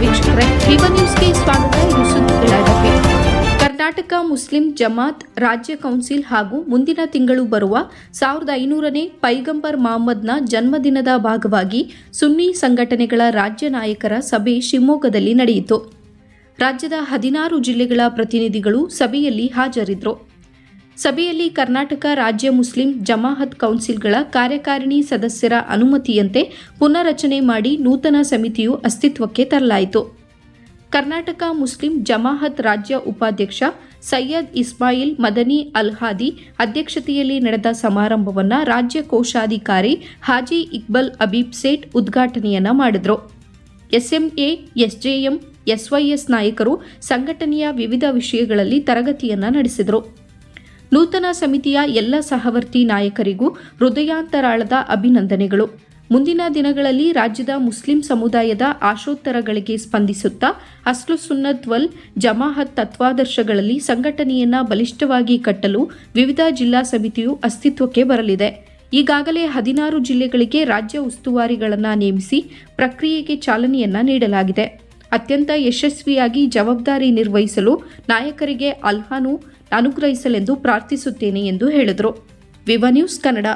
ವೀಕ್ಷಕರೇ ಸ್ವಾಗತ. ಇದು ಸುದ್ದಿಗಳ ಕರ್ನಾಟಕ ಮುಸ್ಲಿಂ ಜಮಾತ್, ರಾಜ್ಯ ಕೌನ್ಸಿಲ್ ಹಾಗೂ ಮುಂದಿನ ತಿಂಗಳು ಬರುವ ಸಾವಿರದ ಐನೂರನೇ ಪೈಗಂಬರ್ ಮಹಮ್ಮದ್ನ ಜನ್ಮದಿನದ ಭಾಗವಾಗಿ ಸುನ್ನಿ ಸಂಘಟನೆಗಳ ರಾಜ್ಯ ನಾಯಕರ ಸಭೆ ಶಿವಮೊಗ್ಗದಲ್ಲಿ ನಡೆಯಿತು. ರಾಜ್ಯದ ಹದಿನಾರು ಜಿಲ್ಲೆಗಳ ಪ್ರತಿನಿಧಿಗಳು ಸಭೆಯಲ್ಲಿ ಹಾಜರಿದ್ದರು ಸಭೆಯಲ್ಲಿ ಕರ್ನಾಟಕ ರಾಜ್ಯ ಮುಸ್ಲಿಂ ಜಮಾಹತ್ ಕೌನ್ಸಿಲ್ಗಳ ಕಾರ್ಯಕಾರಿಣಿ ಸದಸ್ಯರ ಅನುಮತಿಯಂತೆ ಪುನರ್ರಚನೆ ಮಾಡಿ ನೂತನ ಸಮಿತಿಯು ಅಸ್ತಿತ್ವಕ್ಕೆ ತರಲಾಯಿತು. ಕರ್ನಾಟಕ ಮುಸ್ಲಿಂ ಜಮಾಹತ್ ರಾಜ್ಯ ಉಪಾಧ್ಯಕ್ಷ ಸೈಯದ್ ಇಸ್ಮಾಯಿಲ್ ಮದನಿ ಅಲ್ಹಾದಿ ಅಧ್ಯಕ್ಷತೆಯಲ್ಲಿ ನಡೆದ ಸಮಾರಂಭವನ್ನು ರಾಜ್ಯ ಕೋಶಾಧಿಕಾರಿ ಹಾಜಿ ಇಕ್ಬಲ್ ಅಬೀಬ್ ಸೇಠ್ ಉದ್ಘಾಟನೆಯನ್ನು ಮಾಡಿದರು. ಎಸ್ಎಂಎ, ಎಸ್ಜೆಎಂ, ಎಸ್ವೈಎಸ್ ನಾಯಕರು ಸಂಘಟನೆಯ ವಿವಿಧ ವಿಷಯಗಳಲ್ಲಿ ತರಗತಿಯನ್ನು ನಡೆಸಿದರು. ನೂತನ ಸಮಿತಿಯ ಎಲ್ಲ ಸಹವರ್ತಿ ನಾಯಕರಿಗೂ ಹೃದಯಾಂತರಾಳದ ಅಭಿನಂದನೆಗಳು. ಮುಂದಿನ ದಿನಗಳಲ್ಲಿ ರಾಜ್ಯದ ಮುಸ್ಲಿಂ ಸಮುದಾಯದ ಆಶೋತ್ತರಗಳಿಗೆ ಸ್ಪಂದಿಸುತ್ತಾ ಅಸ್ಲು ಸುನ್ನತ್ ವಲ್ ಜಮಾಹತ್ ತತ್ವಾದರ್ಶಗಳಲ್ಲಿ ಸಂಘಟನೆಯನ್ನ ಬಲಿಷ್ಠವಾಗಿ ಕಟ್ಟಲು ವಿವಿಧ ಜಿಲ್ಲಾ ಸಮಿತಿಯು ಅಸ್ತಿತ್ವಕ್ಕೆ ಬರಲಿದೆ. ಈಗಾಗಲೇ ಹದಿನಾರು ಜಿಲ್ಲೆಗಳಿಗೆ ರಾಜ್ಯ ಉಸ್ತುವಾರಿಗಳನ್ನು ನೇಮಿಸಿ ಪ್ರಕ್ರಿಯೆಗೆ ಚಾಲನೆಯನ್ನ ನೀಡಲಾಗಿದೆ. ಅತ್ಯಂತ ಯಶಸ್ವಿಯಾಗಿ ಜವಾಬ್ದಾರಿ ನಿರ್ವಹಿಸಲು ನಾಯಕರಿಗೆ ಅಲ್ಹಾನು ಅನುಗ್ರಹಿಸಲೆಂದು ಪ್ರಾರ್ಥಿಸುತ್ತೇನೆ ಎಂದು ಹೇಳಿದರು. Viva news Kannada.